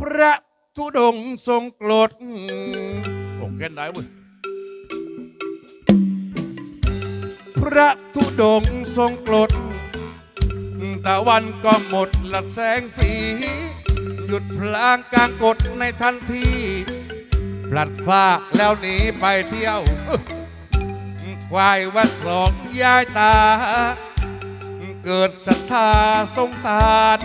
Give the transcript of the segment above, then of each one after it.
พระธุดงค์ทรงกรดโอ้แก่นได้เว้ยพระธุดงค์ทรงกรดตะวันก็หมดละแสงสี หยุดพลางกลางกฎในทันทีพลัดพรากแล้วหนีไปเที่ยว ควายวัดสองยายตา เกิดศรัทธาสงสาร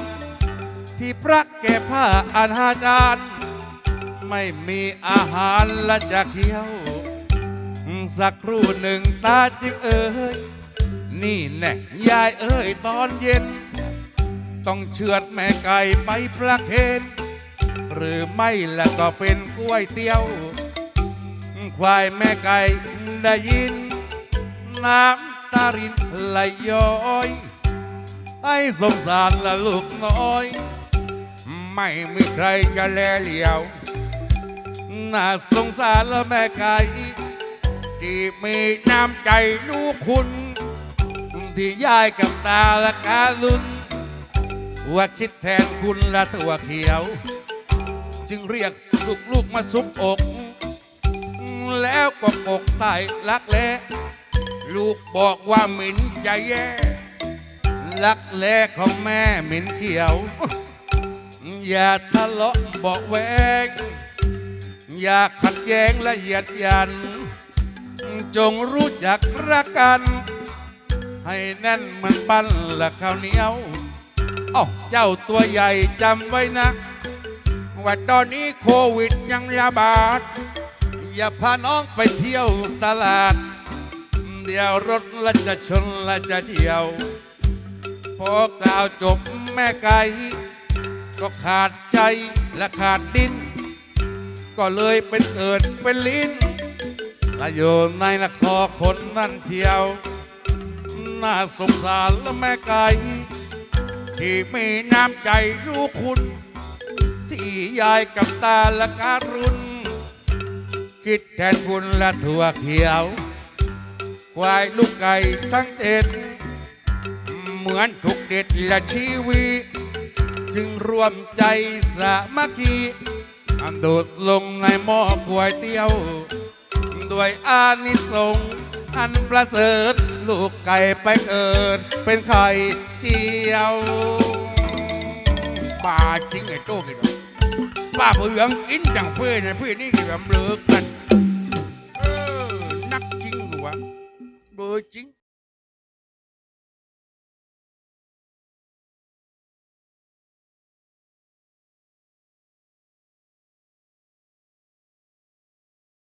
ที่พระแก่ผ้าอาณาจารย์ ไม่มีอาหารและจะเคี้ยว สักครู่หนึ่งตาจึงเอ่ยนี่แน่ยายเอ้ยตอนเย็น ต้องเชือดแม่ไก่ไปประเคนหรือไม่แล้วก็เป็นกล้วยเตี๋ยว ควายแม่ไก่ได้ยิน น้ำตารินไหลย้อยให้สงสารละลูกน้อย ไม่มีใครจะแลเหลียว น่าสงสารละแม่ไก่ที่มีน้ำใจลูกคุณ ที่ยายกับตาและการุนว่าคิดแทนคุณและตัวเขียว จึงเรียกลูกๆมาซุบอก แล้วก็ปกใต้ลักแลลูกบอกว่าหมิ่นใจแย่ลักแลของแม่หมิ่นเขียว อย่าทะเลาะเบอกแวง อย่าขัดแย้งและเหยียดยัน จงรู้จักรักกัน ให้แน่นเหมือนปั้นและข้าวเหนียวอ้าเจ้าตัวใหญ่จำไว้นะ ว่าตอนนี้โควิดยังระบาด อย่าพาน้องไปเที่ยวตลาด เดี๋ยวรถละจะชนละจะเฉียว พอกล่าวจบแม่ไก่ ก็ขาดใจและขาดดิน ก็เลยเป็นเกิดเป็นลิ้นและอยู่ในนครคนนั่นเที่ยว น่าสงสารและแม่ไก่ที่มีน้ำใจรู้คุณ ที่ยายกับตาและการุณ คิดแทนคุณและถั่วเขียว ควายลูกไก่ทั้งเจ็ด เหมือนถูกเด็ดและชีวิต จึงร่วมใจสามัคคีอันโดดลงในหม้อก๋วยเตี๋ยวด้วยอานิสงส์อันประเสริฐ ลูกไก่ไปเกิด เป็นไข่เจียวป่าจริงไอ้โต้กินป้าเผืองกินจังเพื่อนนเพื่อนนี่กินแบบเลิกกัน เออ นักจริงวะเบอร์จริง